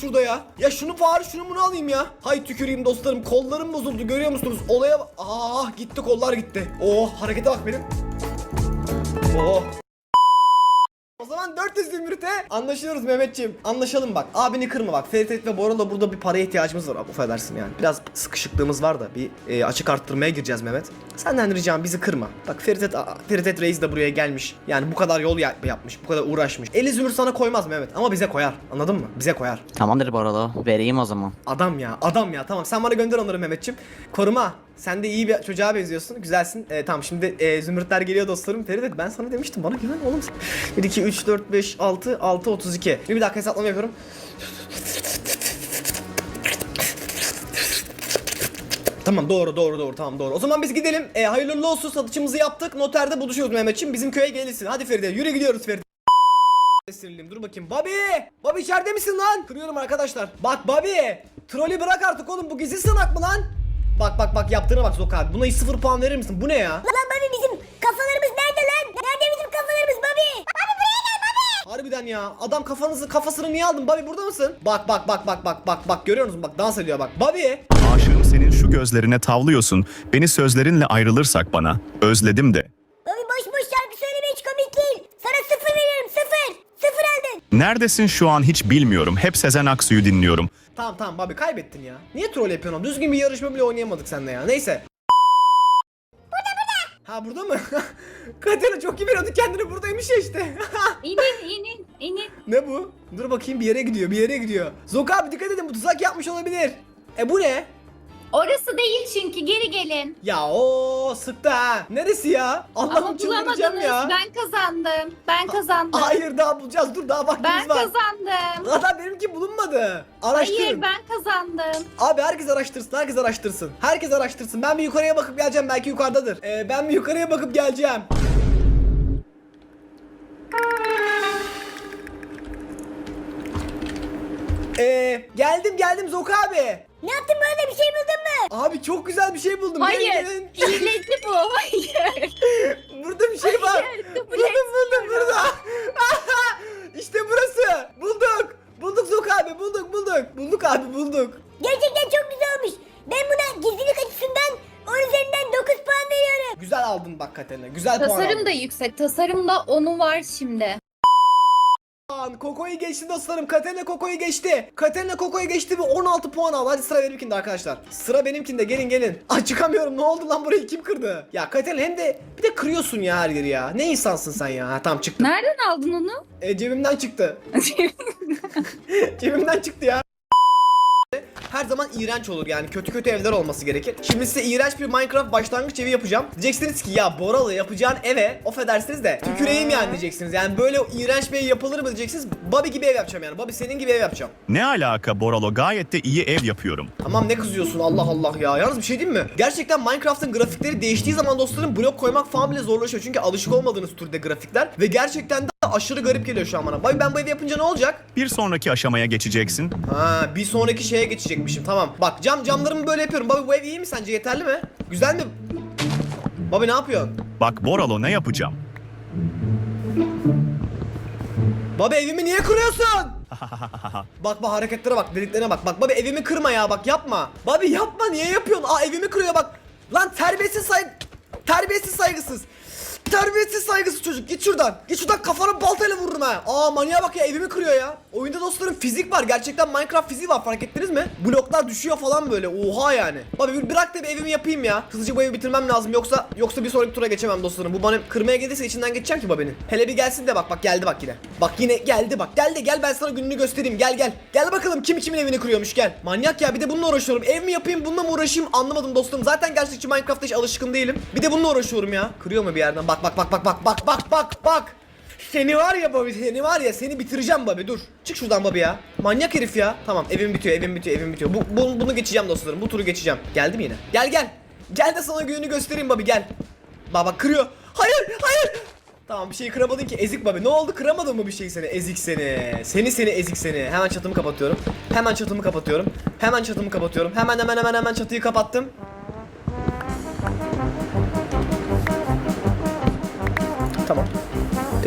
şurada ya. Ya şunu bari şunu bunu alayım ya. Hay tüküreyim dostlarım. Kollarım bozuldu görüyor musunuz? Olaya. Ah gitti kollar gitti. Oh harekete bak benim. Oh. O zaman 400 zümrüte anlaşıyoruz Mehmetciğim. Anlaşalım bak. Abini kırma bak. Ferit ve Boral'la burada bir paraya ihtiyacımız var. Affedersin yani. Biraz sıkışıklığımız var da bir e, açık arttırmaya gireceğiz Mehmet. Senden ricam bizi kırma. Bak Ferit Ferit Reis de buraya gelmiş. Yani bu kadar yol ya- yapmış. Bu kadar uğraşmış. 50 zümrüt sana koymaz Mehmet. Ama bize koyar. Anladın mı? Bize koyar. Tamamdır Boralo. Vereyim o zaman. Adam ya adam ya tamam sen bana gönder onları Mehmetçim. Koruma sen de iyi bir çocuğa benziyorsun güzelsin. Ee, tamam şimdi e, zümrütler geliyor dostlarım. Ferit ben sana demiştim bana güven oğlum. 1 2 3 4 5 6 6 32. Bir, bir dakika hesaplama yapıyorum. Tamam doğru doğru doğru tamam doğru. O zaman biz gidelim. E, hayırlı olsun satışımızı yaptık. Noterde buluşuyoruz Mehmetçim. Bizim köye gelirsin. Hadi Feride yürü gidiyoruz Feride. Sinirliyim dur bakayım. Bobby! Bobby içeride misin lan? Kırıyorum arkadaşlar. Bak Bobby! Trolü bırak artık oğlum bu gizli sınak mı lan? Bak bak bak yaptığına bak Zok abi. Buna hiç sıfır puan verir misin? Bu ne ya? Lan Bobby bizim kafalarımız nerede lan? Nerede bizim kafalarımız Bobby? Bobby buraya gel Bobby. Harbiden ya. Adam kafanızı kafasını niye aldın? Bobby burada mısın? Bak bak bak bak bak bak bak görüyor musun? Bak dans ediyor bak. Bobby! Aşığım senin şu gözlerine tavlıyorsun. Beni sözlerinle ayrılırsak bana. Özledim de. Bobby boş boş şarkı söyleme hiç komik değil. Sana sıfır veriyorum sıfır. Sıfır aldın. Neredesin şu an hiç bilmiyorum. Hep Sezen Aksu'yu dinliyorum. Tamam tamam Bobby kaybettin ya. Niye troll yapıyorsun oğlum? Düzgün bir yarışma bile oynayamadık seninle ya. Neyse. Burada burada. Ha burada mı? Katerina çok iyi veriyordu kendini buradaymış ya işte. İnin inin inin. ne bu? Dur bakayım bir yere gidiyor bir yere gidiyor. Zok abi dikkat edin bu tuzak yapmış olabilir. E bu ne? Orası değil çünkü geri gelin. Ya o sıktı ha. Neresi ya? Allah'ım Ama çıldıracağım bulamadınız. ya. Ben kazandım. Ben kazandım. Hayır daha bulacağız. Dur daha vaktimiz ben var. kazandım. Zaten benimki bulunmadı. Araştırın. Hayır ben kazandım. Abi herkes araştırsın, herkes araştırsın. Herkes araştırsın. Ben bir yukarıya bakıp geleceğim. Belki yukarıdadır. Ee, ben bir yukarıya bakıp geleceğim. Ee, geldim geldim Zok abi. Ne yaptın böyle bir şey buldun mu? Abi çok güzel bir şey buldum. Gelin, Hayır. gelin. Hileci bu. Hayır. Burada bir şey var. Hayır, kabul buldum buldum burada. işte burası. Bulduk. Bulduk Zok abi bulduk bulduk. Bulduk abi bulduk. Gerçekten çok güzel olmuş. Ben buna gizlilik açısından 10 üzerinden 9 puan veriyorum. Güzel aldın bak Katerina. Güzel puan aldın. Tasarım da yüksek. Tasarımda onu var şimdi. Koko'yu geçti dostlarım. Katerina Koko'yu geçti. Katerina Koko'yu geçti ve 16 puan aldı. Hadi sıra benimkinde arkadaşlar. Sıra benimkinde. Gelin gelin. Aa çıkamıyorum. Ne oldu lan burayı kim kırdı? Ya Katerina hem de bir de kırıyorsun ya her yeri ya. Ne insansın sen ya? Ha, tamam çıktı. Nereden aldın onu? E, cebimden çıktı. Cebimden çıktı ya. Her zaman iğrenç olur yani kötü kötü evler olması gerekir. Şimdi size iğrenç bir Minecraft başlangıç evi yapacağım. Diyeceksiniz ki ya Boralı yapacağın eve affedersiniz de tüküreyim yani diyeceksiniz. Yani böyle iğrenç bir ev yapılır mı diyeceksiniz. Bobby gibi ev yapacağım yani. Bobby senin gibi ev yapacağım. Ne alaka Boralo gayet de iyi ev yapıyorum. Tamam ne kızıyorsun Allah Allah ya. Yalnız bir şey diyeyim mi? Gerçekten Minecraft'ın grafikleri değiştiği zaman dostlarım blok koymak falan bile zorlaşıyor. Çünkü alışık olmadığınız türde grafikler. Ve gerçekten de aşırı garip geliyor şu an bana. Bobby ben bu evi yapınca ne olacak? Bir sonraki aşamaya geçeceksin. Ha bir sonraki şeye geçecekmişim tamam. Bak cam camlarımı böyle yapıyorum. Bobby bu ev iyi mi sence yeterli mi? Güzel mi? Bobby ne yapıyorsun? Bak Boralo ne yapacağım? Bobby evimi niye kırıyorsun? bak bak hareketlere bak dediklerine bak. Bak Bobby evimi kırma ya bak yapma. Bobby yapma niye yapıyorsun? Aa evimi kırıyor bak. Lan terbiyesiz say terbiyesiz saygısız. Terbiyesiz saygısız çocuk git şuradan. Git şuradan kafana baltayla vururum ha. Aa manyağa bak ya evimi kırıyor ya. Oyunda dostlarım fizik var. Gerçekten Minecraft fiziği var fark ettiniz mi? Bloklar düşüyor falan böyle. Oha yani. Bobby bir bırak da bir evimi yapayım ya. Hızlıca bu evi bitirmem lazım yoksa yoksa bir sonraki tura geçemem dostlarım. Bu bana kırmaya gelirse içinden geçeceğim ki Bobby'nin. Hele bir gelsin de bak bak geldi bak yine. Bak yine geldi bak. Gel de gel ben sana gününü göstereyim. Gel gel. Gel bakalım kim kimin evini kırıyormuş gel. Manyak ya bir de bununla uğraşıyorum. Ev mi yapayım bununla mı uğraşayım anlamadım dostum. Zaten gerçekçi Minecraft'ta hiç alışkın değilim. Bir de bununla uğraşıyorum ya. Kırıyor mu bir yerden? Bak bak bak bak bak bak bak bak bak. Seni var ya Bobby seni var ya seni bitireceğim Bobby dur. Çık şuradan Bobby ya. Manyak herif ya. Tamam evim bitiyor evim bitiyor evim bitiyor. Bu, bu- bunu geçeceğim dostlarım bu turu geçeceğim. Geldi mi yine? Gel gel. Gel de sana gününü göstereyim Bobby gel. Bak bak kırıyor. Hayır hayır. Tamam bir şey kıramadın ki ezik Bobby. Ne oldu kıramadın mı bir şey seni ezik seni. Seni seni ezik seni. Hemen çatımı kapatıyorum. Hemen çatımı kapatıyorum. Hemen çatımı kapatıyorum. Hemen hemen hemen hemen çatıyı kapattım.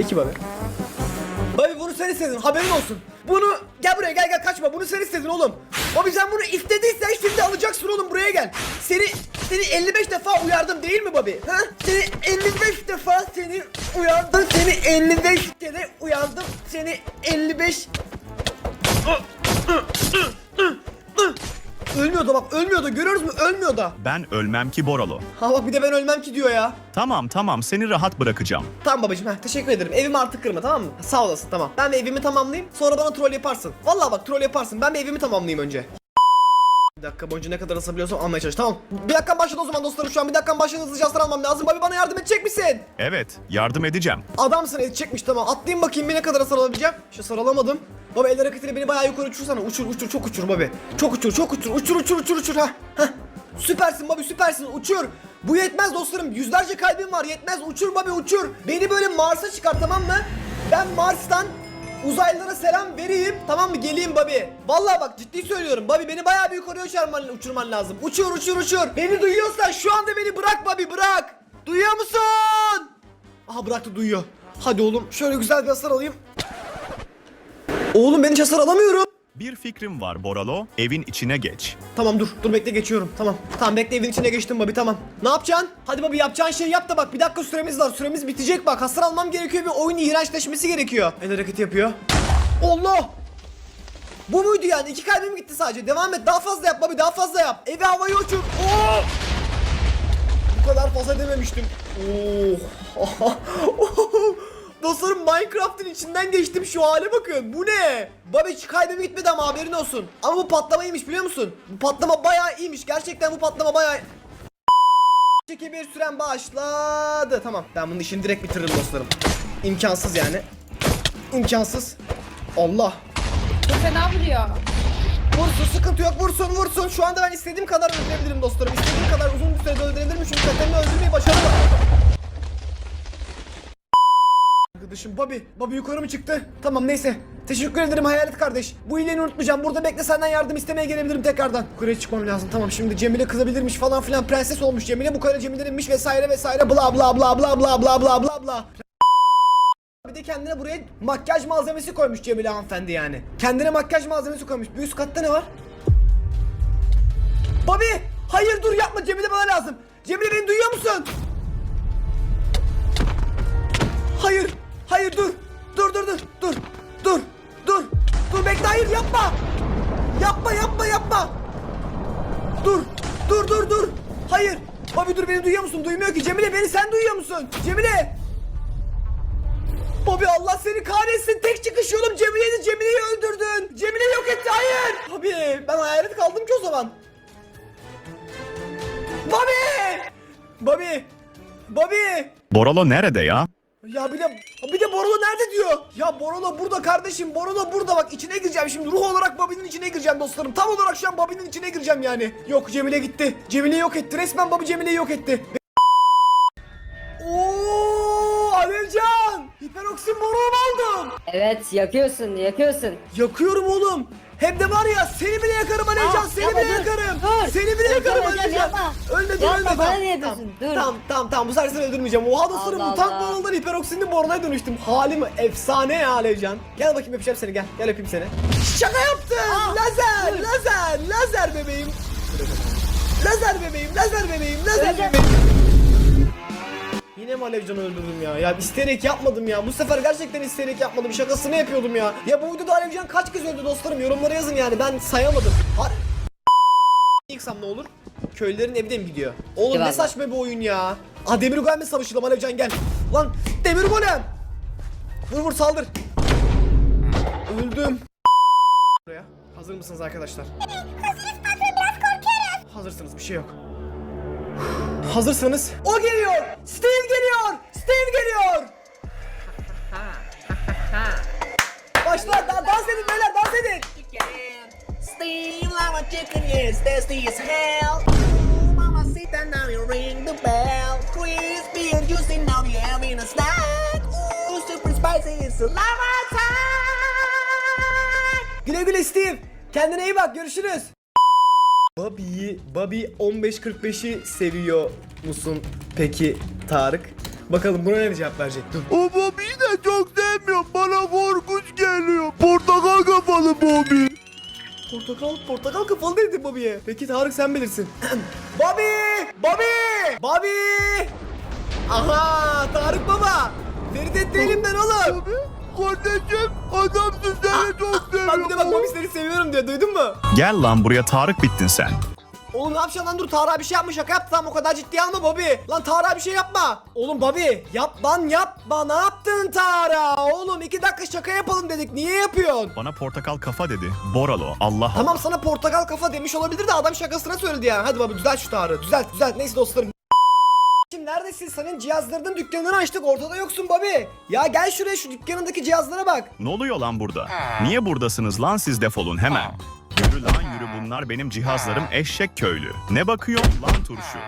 Peki Bobby. Bobby bunu sen istedin haberin olsun. Bunu gel buraya gel gel kaçma. Bunu sen istedin oğlum. Bobby sen bunu istediysen şimdi alacaksın oğlum buraya gel. Seni seni 55 defa uyardım değil mi Bobby? Ha? Seni 55 defa seni uyardım. Seni 55 kere uyardım. Seni 55 Ölmüyordu bak ölmüyordu görüyoruz mu ölmüyordu. Ben ölmem ki Boralo. Ha bak bir de ben ölmem ki diyor ya. Tamam tamam seni rahat bırakacağım. Tamam babacığım heh, teşekkür ederim. Evimi artık kırma tamam mı? Sağ olasın tamam. Ben evimi tamamlayayım. Sonra bana troll yaparsın. Vallahi bak troll yaparsın. Ben bir evimi tamamlayayım önce. Bir dakika boyunca ne kadar asabiliyorsam almaya çalış. Tamam. Bir dakika başladı o zaman dostlarım şu an. Bir dakika başladı hızlıca hasar almam lazım. Babi bana yardım edecek misin? Evet yardım edeceğim. Adamsın edecekmiş tamam. Atlayayım bakayım bir ne kadar hasar alabileceğim. Şu hasar alamadım. Baba el hareketiyle beni bayağı yukarı uçursana. Uçur uçur çok uçur babi. Çok uçur çok uçur uçur uçur uçur uçur ha. Heh. Süpersin babi süpersin uçur. Bu yetmez dostlarım. Yüzlerce kalbim var yetmez. Uçur babi uçur. Beni böyle Mars'a çıkar tamam mı? Ben Mars'tan uzaylılara selam vereyim. Tamam mı? Geleyim babi. Vallahi bak ciddi söylüyorum. Babi beni bayağı bir yukarıya uçurman, uçurman lazım. Uçur uçur uçur. Beni duyuyorsan şu anda beni bırak babi bırak. Duyuyor musun? Aha bıraktı duyuyor. Hadi oğlum şöyle güzel bir hasar alayım. Oğlum ben hiç hasar alamıyorum. Bir fikrim var Boralo. Evin içine geç. Tamam dur dur bekle geçiyorum tamam. Tamam bekle evin içine geçtim babi tamam. Ne yapacaksın? Hadi babi yapacağın şeyi yap da bak bir dakika süremiz var süremiz bitecek bak hasar almam gerekiyor bir oyun iğrençleşmesi gerekiyor. El hareketi yapıyor. Allah! Bu muydu yani? İki kalbim gitti sadece. Devam et. Daha fazla yap babi. Daha fazla yap. Evi havaya uçur. Oo! Bu kadar fazla dememiştim. Oo. Dostlarım Minecraft'ın içinden geçtim şu hale bakın. Bu ne? Babi hiç kalbim gitmedi ama haberin olsun. Ama bu patlamaymış biliyor musun? Bu patlama bayağı iyiymiş. Gerçekten bu patlama bayağı... Çeki bir süren başladı. Tamam ben bunun işini direkt bitiririm dostlarım. İmkansız yani. İmkansız. Allah. Çok fena vuruyor. Vursun sıkıntı yok vursun vursun. Şu anda ben istediğim kadar öldürebilirim dostlarım. İstediğim kadar uzun bir sürede öldürebilirim çünkü kökenini öldürmeyi başardım. Arkadaşım Bobby. Bobby yukarı mı çıktı? Tamam neyse. Teşekkür ederim hayalet kardeş. Bu iyiliğini unutmayacağım. Burada bekle senden yardım istemeye gelebilirim tekrardan. Yukarıya çıkmam lazım. Tamam şimdi Cemile kızabilirmiş falan filan. Prenses olmuş Cemile. Bu kara Cemile'ninmiş vesaire vesaire. Bla bla bla bla bla bla bla bla bla. Bir de kendine buraya makyaj malzemesi koymuş Cemile hanımefendi yani. Kendine makyaj malzemesi koymuş. Bir üst katta ne var? Bobby! Hayır dur yapma Cemile bana lazım. Cemile beni duyuyor musun? Hayır. Hayır dur. Dur dur dur. Dur. Dur. Dur. Dur bekle hayır yapma. Yapma yapma yapma. Dur. Dur dur dur. Hayır. Bobby dur beni duyuyor musun? Duymuyor ki. Cemile beni sen duyuyor musun? Cemile. Bobby Allah seni kahretsin. Tek çıkış yolum Cemile'ydi. Cemile'yi öldürdün. Cemile yok etti. Hayır. Bobby ben hayalet kaldım ki o zaman. Bobby! Bobby! Bobby! Boralo nerede ya? Ya bir de bir de Borolo nerede diyor? Ya Borolo burada kardeşim. Borolo burada bak içine gireceğim şimdi. Ruh olarak Bobby'nin içine gireceğim dostlarım. Tam olarak şu an Bobby'nin içine gireceğim yani. Yok Cemile gitti. Cemile yok etti. Resmen Bobby Cemile'yi yok etti. Oo Alevcan! Hiperoksin moruğum aldım. Evet yakıyorsun yakıyorsun. Yakıyorum oğlum. Hem de var ya seni bile yakarım Alevcan. Aa, seni yapma, bile dur, yakarım. dur. Seni bile Dur, yakarım Alevcan, Alevcan. yapma. Ölme dur Yapma, ölme. bana tamam, niye tamam? Dur. Tamam tamam tamam bu sefer seni öldürmeyeceğim. Oha dostlarım Allah bu tank Allah. balonundan hiperoksinli borolaya dönüştüm. Halim efsane ya Alevcan. Gel bakayım öpeceğim seni gel. Gel öpeyim seni. Şaka yaptım. lazer lazer lazer bebeğim. Lazer bebeğim lazer bebeğim lazer Öleceğim. bebeğim. Yine mi Alevcan'ı öldürdüm ya? Ya isteyerek yapmadım ya. Bu sefer gerçekten isteyerek yapmadım. Şakasını yapıyordum ya. Ya bu videoda Alevcan kaç kez öldü dostlarım? Yorumlara yazın yani. Ben sayamadım. Har Yıksam ne olur? Köylülerin evine mi gidiyor? Oğlum ne Eyvallah. saçma bir oyun ya. Aa Demir Golem'le savaşalım Alevcan gel. Lan Demir Golem. Vur vur saldır. Öldüm. Buraya. Hazır mısınız arkadaşlar? Hazırız patron biraz korkuyoruz. Hazırsınız bir şey yok. Hazırsanız o geliyor. Steve geliyor. Steve geliyor. Başla da dans edin beyler dans edin. Steam like a chicken, yes, tasty as hell. Ooh, mama, sit down now, you ring the bell. Crispy and juicy, now you're having a snack. Ooh, super spicy, it's lava time. Güle güle Steve. Kendine iyi bak görüşürüz. Bobby'yi, Bobby 15.45'i seviyor musun peki Tarık? Bakalım buna ne cevap verecek? Dur. O Bobby'yi de çok sevmiyorum. Bana korkunç geliyor. Portakal kafalı Bobby. Portakal, portakal kafalı dedim Bobby'ye. Peki Tarık sen bilirsin. Bobby! Bobby! Bobby! Aha Tarık baba. Ferit elimden oğlum. Kardeşim adamsın seni çok Bak bir de bak Bobby seviyorum. seni seviyorum diyor duydun mu? Gel lan buraya Tarık bittin sen. Oğlum ne yapacaksın lan dur Tarık bir şey yapmış şaka yaptı tamam o kadar ciddiye alma Bobby. Lan Tarık bir şey yapma. Oğlum Bobby yap lan yapma ne yaptın Tarık? Oğlum iki dakika şaka yapalım dedik niye yapıyorsun? Bana portakal kafa dedi. Boralo Allah Tamam sana portakal kafa demiş olabilir de adam şakasına söyledi yani. Hadi baba düzelt şu Tarık'ı düzelt düzelt neyse dostlarım. Şimdi neredesin? Senin cihazlarının dükkanını açtık ortada yoksun Bobby. Ya gel şuraya şu dükkanındaki cihazlara bak. Ne oluyor lan burada? Niye buradasınız lan siz defolun hemen. Yürü lan yürü bunlar benim cihazlarım eşek köylü. Ne bakıyor lan turşu?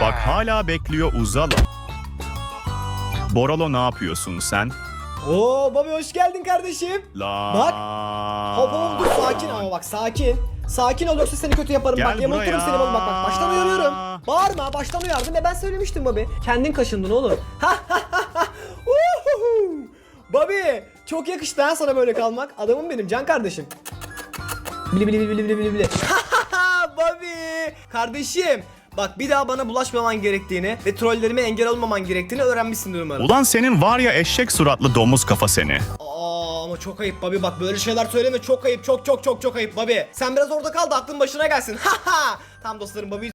Bak hala bekliyor Uzalo. Boralo ne yapıyorsun sen? Oo Bobby hoş geldin kardeşim. La. Bak. Hop hop dur sakin ama bak sakin. Sakin ol yoksa seni kötü yaparım Gel bak yamulturum buraya. seni bak bak bak baştan uyarıyorum. Bağırma baştan uyardım ve ben söylemiştim Bobby. Kendin kaşındın oğlum. Uhuhu. Bobby çok yakıştı ha sana böyle kalmak. Adamım benim can kardeşim. Bili bili bili bili bili bili. Bobby kardeşim. Bak bir daha bana bulaşmaman gerektiğini ve trollerime engel olmaman gerektiğini öğrenmişsindir umarım. Ulan senin var ya eşek suratlı domuz kafa seni. Aa ama çok ayıp Bobby bak böyle şeyler söyleme çok ayıp çok çok çok çok ayıp Bobby. Sen biraz orada kal da aklın başına gelsin. Ha ha. Tamam dostlarım Bobby